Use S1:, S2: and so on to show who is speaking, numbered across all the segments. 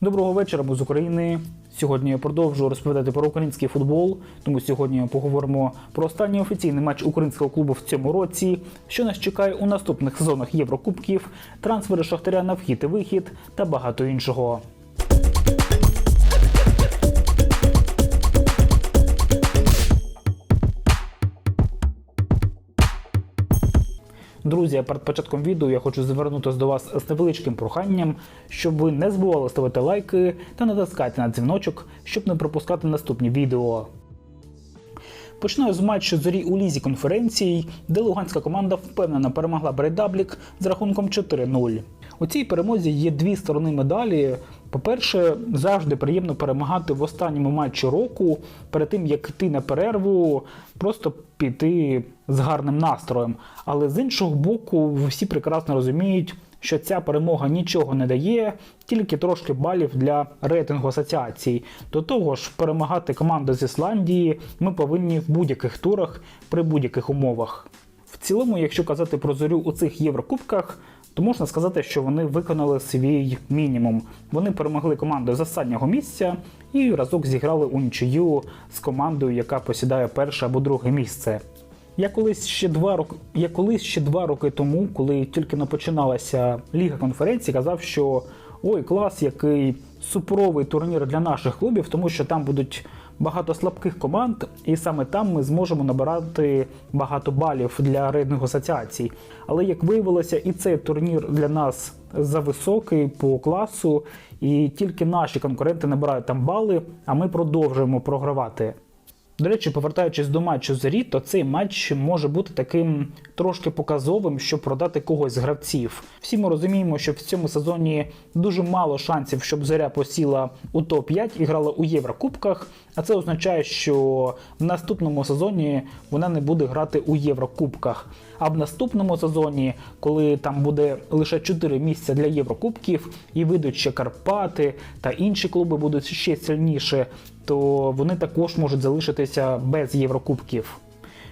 S1: Доброго вечора, ми з України. Сьогодні я продовжую розповідати про український футбол. Тому сьогодні поговоримо про останній офіційний матч українського клубу в цьому році, що нас чекає у наступних сезонах Єврокубків, трансфери Шахтаря на вхід і вихід та багато іншого. Друзі, перед початком відео я хочу звернутися до вас з невеличким проханням, щоб ви не забували ставити лайки та натискати на дзвіночок, щоб не пропускати наступні відео. Починаю з матчу зорі у лізі конференції, де луганська команда впевнено перемогла Брейдаблік з рахунком 4-0. У цій перемозі є дві сторони медалі. По-перше, завжди приємно перемагати в останньому матчі року, перед тим як йти на перерву, просто піти з гарним настроєм. Але з іншого боку, всі прекрасно розуміють, що ця перемога нічого не дає, тільки трошки балів для рейтингу асоціацій. До того ж, перемагати команду з Ісландії ми повинні в будь-яких турах при будь-яких умовах. В цілому, якщо казати про зорю у цих Єврокубках, то можна сказати, що вони виконали свій мінімум. Вони перемогли команду з останнього місця і разок зіграли у нічию з командою, яка посідає перше або друге місце. Я колись ще два роки. Я колись ще два роки тому, коли тільки не починалася Ліга конференцій, казав, що ой, клас, який суперовий турнір для наших клубів, тому що там будуть багато слабких команд, і саме там ми зможемо набирати багато балів для рейтингу асоціацій. Але як виявилося, і цей турнір для нас зависокий по класу, і тільки наші конкуренти набирають там бали, а ми продовжуємо програвати. До речі, повертаючись до матчу зорі, то цей матч може бути таким трошки показовим, щоб продати когось з гравців. Всі ми розуміємо, що в цьому сезоні дуже мало шансів, щоб зоря посіла у топ-5 і грала у Єврокубках. А це означає, що в наступному сезоні вона не буде грати у Єврокубках. А в наступному сезоні, коли там буде лише 4 місця для Єврокубків, і вийдуть ще Карпати та інші клуби будуть ще сильніше, то вони також можуть залишитися без Єврокубків.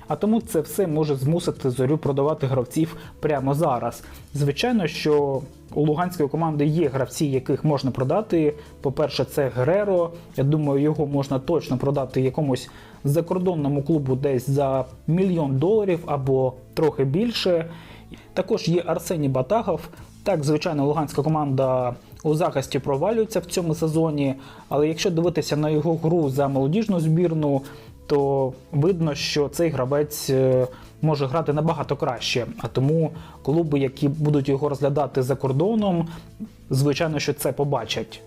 S1: А тому це все може змусити зорю продавати гравців прямо зараз. Звичайно, що у луганської команди є гравці, яких можна продати. По-перше, це Гереро. Я думаю, його можна точно продати якомусь закордонному клубу десь за мільйон доларів або трохи більше. Також є Арсеній Батагов. Так, звичайно, луганська команда у захисті провалюється в цьому сезоні, але якщо дивитися на його гру за молодіжну збірну, то видно, що цей гравець е, може грати набагато краще. А тому клуби, які будуть його розглядати за кордоном, звичайно, що це побачать.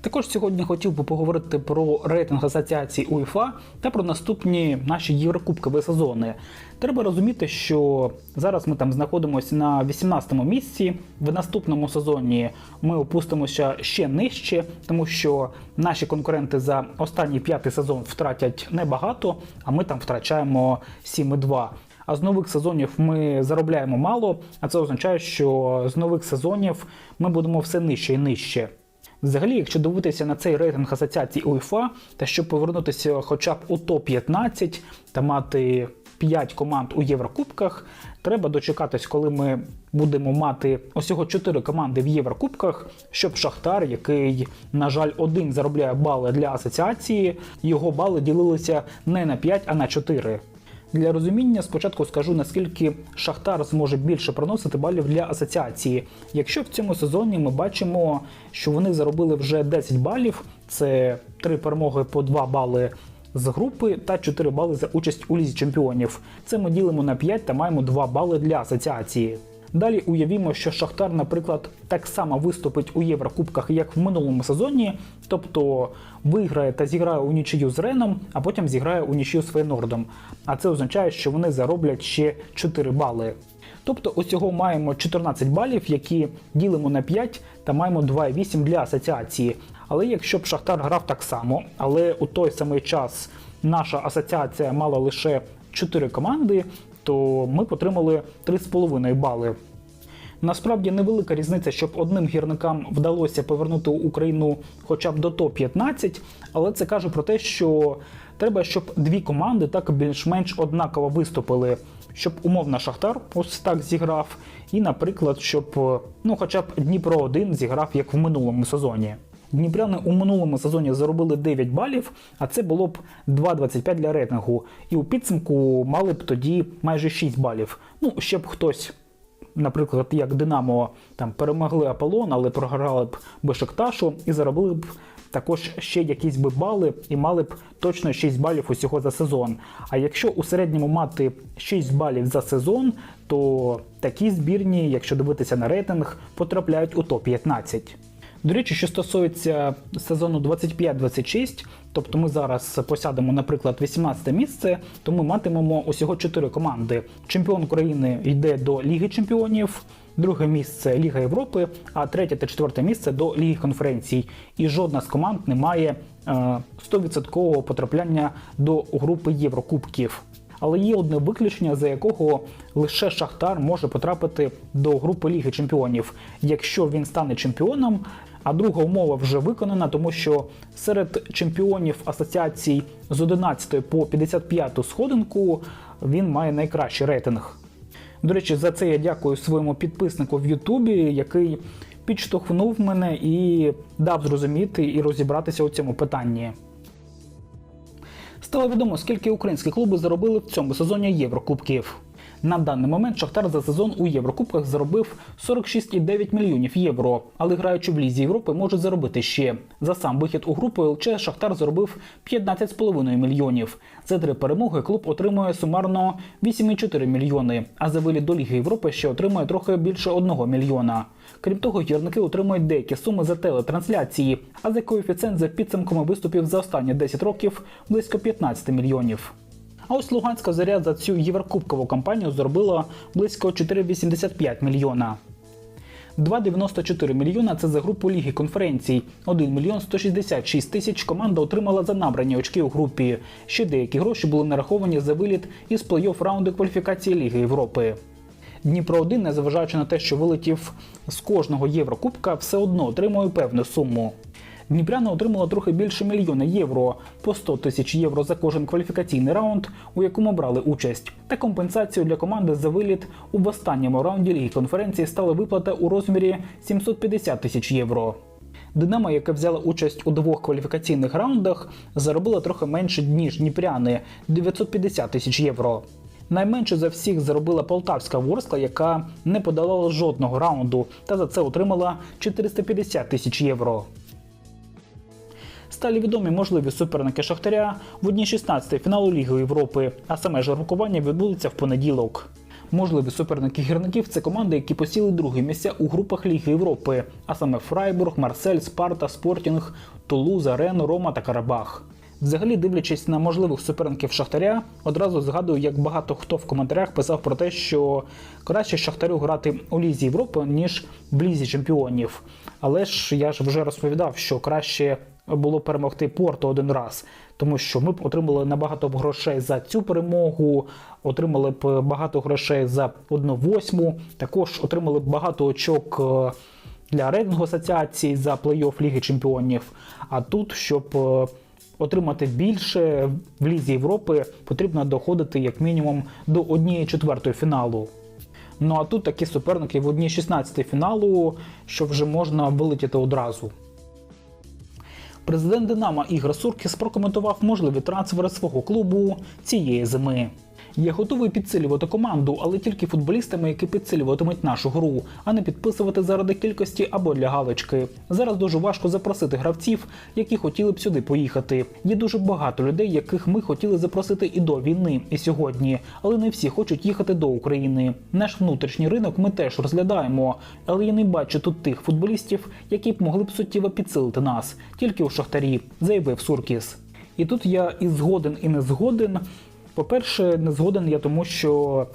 S1: Також сьогодні хотів би поговорити про рейтинг асоціації УЄФА та про наступні наші єврокубкові сезони. Треба розуміти, що зараз ми там знаходимося на 18-му місці. В наступному сезоні ми опустимося ще нижче, тому що наші конкуренти за останній п'ятий сезон втратять небагато, а ми там втрачаємо 7,2. А з нових сезонів ми заробляємо мало, а це означає, що з нових сезонів ми будемо все нижче і нижче. Взагалі, якщо дивитися на цей рейтинг асоціації УЄФА, та щоб повернутися хоча б у топ-15 та мати 5 команд у Єврокубках, треба дочекатись, коли ми будемо мати усього 4 команди в Єврокубках, щоб Шахтар, який, на жаль, один заробляє бали для асоціації, його бали ділилися не на 5, а на 4. Для розуміння спочатку скажу, наскільки Шахтар зможе більше приносити балів для асоціації. Якщо в цьому сезоні ми бачимо, що вони заробили вже 10 балів, це 3 перемоги по 2 бали з групи та 4 бали за участь у лізі чемпіонів. Це ми ділимо на 5 та маємо 2 бали для асоціації. Далі уявімо, що Шахтар, наприклад, так само виступить у Єврокубках, як в минулому сезоні, тобто виграє та зіграє у нічию з Реном, а потім зіграє у нічию з Фейнордом. А це означає, що вони зароблять ще 4 бали. Тобто усього маємо 14 балів, які ділимо на 5 та маємо 2,8 для асоціації. Але якщо б Шахтар грав так само, але у той самий час наша асоціація мала лише 4 команди, то ми отримали 3,5 бали. Насправді невелика різниця, щоб одним гірникам вдалося повернути Україну хоча б до топ-15, але це каже про те, що треба, щоб дві команди так більш-менш однаково виступили. щоб умовно Шахтар ось так зіграв, і, наприклад, щоб ну, хоча б Дніпро 1 зіграв як в минулому сезоні. Дніпряни у минулому сезоні заробили 9 балів, а це було б 2,25 для рейтингу. І у підсумку мали б тоді майже 6 балів. Ну, ще б хтось, наприклад, як Динамо, там перемогли Аполлон, але програли б Бешикташу і заробили б також ще якісь би бали і мали б точно 6 балів усього за сезон. А якщо у середньому мати 6 балів за сезон, то такі збірні, якщо дивитися на рейтинг, потрапляють у топ-15. До речі, що стосується сезону 25-26, тобто ми зараз посядемо, наприклад, 18 місце, то ми матимемо усього 4 команди. Чемпіон України йде до Ліги Чемпіонів, друге місце Ліга Європи, а третє та четверте місце до Ліги конференцій. І жодна з команд не має е, 100% потрапляння до групи Єврокубків. Але є одне виключення, за якого лише Шахтар може потрапити до групи Ліги Чемпіонів, якщо він стане чемпіоном. А друга умова вже виконана, тому що серед чемпіонів асоціацій з 11 по 55 сходинку він має найкращий рейтинг. До речі, за це я дякую своєму підписнику в Ютубі, який підштовхнув мене і дав зрозуміти і розібратися у цьому питанні. Стало відомо, скільки українські клуби заробили в цьому сезоні Єврокубків. На даний момент Шахтар за сезон у Єврокубках заробив 46,9 мільйонів євро, але граючи в Лізі Європи може заробити ще. За сам вихід у групу ЛЧ Шахтар заробив 15,5 мільйонів. За три перемоги клуб отримує сумарно 8,4 мільйони, а за виліт до Ліги Європи ще отримує трохи більше 1 мільйона. Крім того, гірники отримують деякі суми за телетрансляції, а за коефіцієнт за підсумками виступів за останні 10 років близько 15 мільйонів. А ось Луганська заря за цю єврокубкову кампанію заробила близько 4,85 мільйона. 2,94 мільйона це за групу Ліги конференцій. 1 мільйон 166 тисяч команда отримала за набрані очки у групі. Ще деякі гроші були нараховані за виліт із плей-офф раунду кваліфікації Ліги Європи. Дніпро 1, незважаючи на те, що вилетів з кожного Єврокубка, все одно отримує певну суму. Дніпряна отримала трохи більше мільйона євро по 100 тисяч євро за кожен кваліфікаційний раунд, у якому брали участь. Та компенсацією для команди за виліт у останньому раунді ліги конференції стала виплата у розмірі 750 тисяч євро. Динамо, яка взяла участь у двох кваліфікаційних раундах, заробила трохи менше ніж Дніпряни 950 тисяч євро. Найменше за всіх заробила полтавська Ворскла, яка не подолала жодного раунду, та за це отримала 450 тисяч євро. Стали відомі можливі суперники Шахтаря в одній 16 фіналу Ліги Європи, а саме жаркування відбудеться в понеділок. Можливі суперники гірників це команди, які посіли другі місця у групах Ліги Європи, а саме Фрайбург, Марсель, Спарта, Спортінг, Тулуза, Рено, Рома та Карабах. Взагалі, дивлячись на можливих суперників Шахтаря, одразу згадую, як багато хто в коментарях писав про те, що краще Шахтарю грати у Лізі Європи, ніж в Лізі Чемпіонів. Але ж я ж вже розповідав, що краще було перемогти Порту один раз, тому що ми б отримали набагато грошей за цю перемогу, отримали б багато грошей за одну восьму, також отримали б багато очок е, для рейтингу асоціації за плей-офф Ліги Чемпіонів. А тут, щоб е, отримати більше в Лізі Європи, потрібно доходити як мінімум до 1 четвертої фіналу. Ну а тут такі суперники в 1 16 фіналу, що вже можна вилетіти одразу. Президент Динамо Ігор Суркіс прокоментував можливі трансфери свого клубу цієї зими. Я готовий підсилювати команду, але тільки футболістами, які підсилюватимуть нашу гру, а не підписувати заради кількості або для галочки. Зараз дуже важко запросити гравців, які хотіли б сюди поїхати. Є дуже багато людей, яких ми хотіли запросити і до війни, і сьогодні, але не всі хочуть їхати до України. Наш внутрішній ринок ми теж розглядаємо, але я не бачу тут тих футболістів, які б могли б суттєво підсилити нас, тільки у шахтарі, заявив Суркіс. І тут я і згоден, і не згоден. По-перше, не згоден я тому, що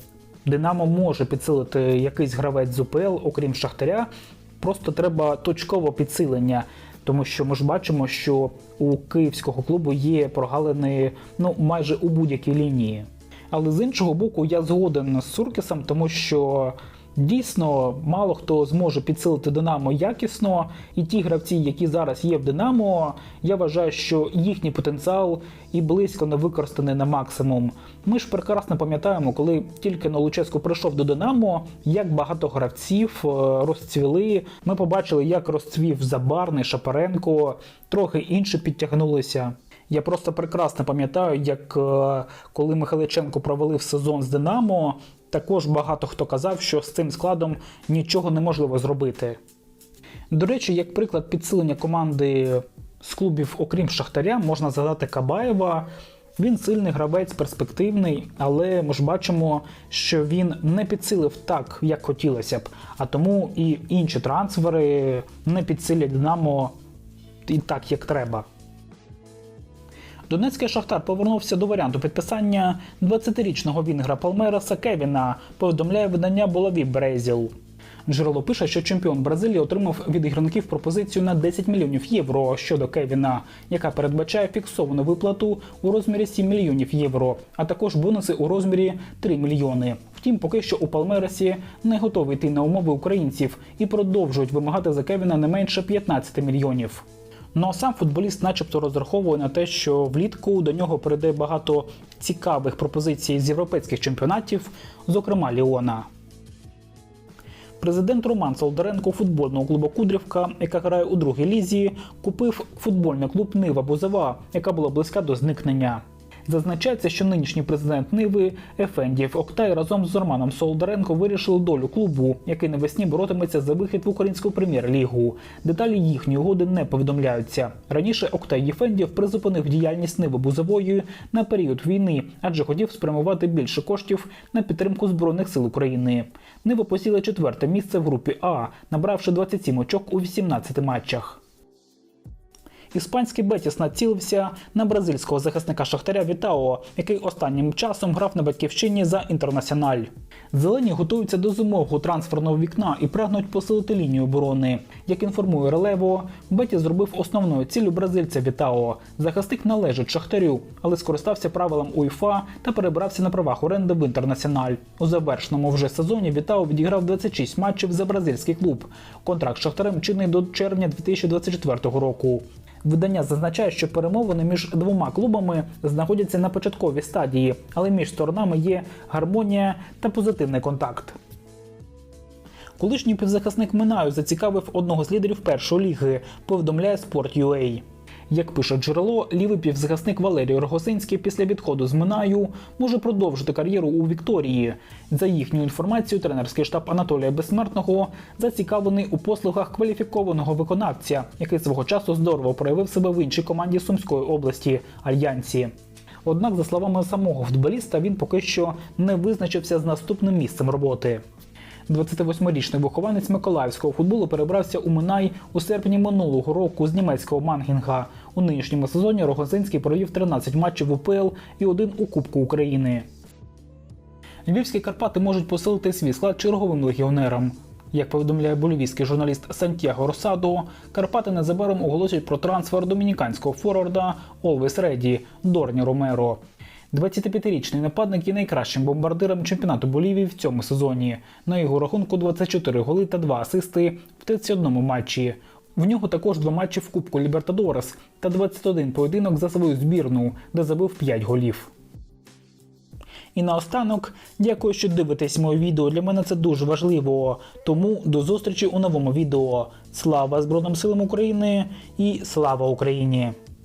S1: Динамо може підсилити якийсь гравець з УПЛ, окрім Шахтаря. Просто треба точкове підсилення, тому що ми ж бачимо, що у київського клубу є прогалини ну, майже у будь-якій лінії. Але з іншого боку, я згоден з Суркісом, тому що Дійсно, мало хто зможе підсилити Динамо якісно, і ті гравці, які зараз є в Динамо, я вважаю, що їхній потенціал і близько не використаний на максимум. Ми ж прекрасно пам'ятаємо, коли тільки на Луческу прийшов до Динамо, як багато гравців е, розцвіли. Ми побачили, як розцвів Забарний, Шапаренко, трохи інші підтягнулися. Я просто прекрасно пам'ятаю, як е, коли Михайличенко провалив сезон з Динамо, також багато хто казав, що з цим складом нічого неможливо зробити. До речі, як приклад підсилення команди з клубів, окрім Шахтаря, можна згадати Кабаєва. Він сильний гравець, перспективний, але ми ж бачимо, що він не підсилив так, як хотілося б. А тому і інші трансфери не підсилять Динамо і так, як треба. Донецький Шахтар повернувся до варіанту підписання 20-річного вінгра Палмераса Кевіна, повідомляє видання Булаві Брезіл. Джерело пише, що чемпіон Бразилії отримав від ігровиків пропозицію на 10 мільйонів євро щодо Кевіна, яка передбачає фіксовану виплату у розмірі 7 мільйонів євро, а також бонуси у розмірі 3 мільйони. Втім, поки що у Палмерасі не готові йти на умови українців і продовжують вимагати за Кевіна не менше 15 мільйонів. Ну а сам футболіст, начебто, розраховує на те, що влітку до нього прийде багато цікавих пропозицій з європейських чемпіонатів, зокрема Ліона. Президент Роман Солдаренко футбольного клубу Кудрівка, яка грає у другій лізі, купив футбольний клуб Нива Бузова, яка була близька до зникнення. Зазначається, що нинішній президент Ниви Ефендів Октай разом з Романом Солдаренко вирішили долю клубу, який навесні боротиметься за вихід в українську прем'єр-лігу. Деталі їхньої угоди не повідомляються. Раніше Октай Єфендів призупинив діяльність Ниви Бузової на період війни, адже хотів спрямувати більше коштів на підтримку збройних сил України. Нива посіла четверте місце в групі А, набравши 27 очок у 18 матчах. Іспанський Бетіс націлився на бразильського захисника Шахтаря Вітао, який останнім часом грав на батьківщині за інтернаціональ. Зелені готуються до зимового трансферного вікна і прагнуть посилити лінію оборони. Як інформує Релево, Бетіс зробив основною ціллю бразильця Вітао. Захисник належить Шахтарю, але скористався правилам УЄФА та перебрався на правах оренди в інтернаціональ. У завершеному вже сезоні Вітао відіграв 26 матчів за бразильський клуб. Контракт з Шахтарем чинний до червня 2024 року. Видання зазначає, що перемовини між двома клубами знаходяться на початковій стадії, але між сторонами є гармонія та позитивний контакт. Колишній півзахисник Минаю зацікавив одного з лідерів першої ліги, повідомляє Sport.ua. Як пише джерело, лівий півзахисник Валерій Рогосинський після відходу з Минаю може продовжити кар'єру у Вікторії. За їхню інформацію, тренерський штаб Анатолія Безсмертного зацікавлений у послугах кваліфікованого виконавця, який свого часу здорово проявив себе в іншій команді Сумської області Альянсі. Однак, за словами самого футболіста, він поки що не визначився з наступним місцем роботи. 28-річний вихованець миколаївського футболу перебрався у Минай у серпні минулого року з німецького Мангінга. У нинішньому сезоні Рогозинський провів 13 матчів в УПЛ і один у Кубку України. Львівські Карпати можуть посилити свій склад черговим легіонерам. Як повідомляє болівійський журналіст Сантьяго Росадо, Карпати незабаром оголосять про трансфер домініканського форварда Олвес Реді Дорні Ромеро. 25-річний нападник є найкращим бомбардиром чемпіонату Болівії в цьому сезоні. На його рахунку 24 голи та 2 асисти в 31 матчі. В нього також два матчі в Кубку Лібертадорес та 21 поєдинок за свою збірну, де забив 5 голів. І наостанок, дякую, що дивитесь моє відео. Для мене це дуже важливо. Тому до зустрічі у новому відео. Слава Збройним силам України і слава Україні!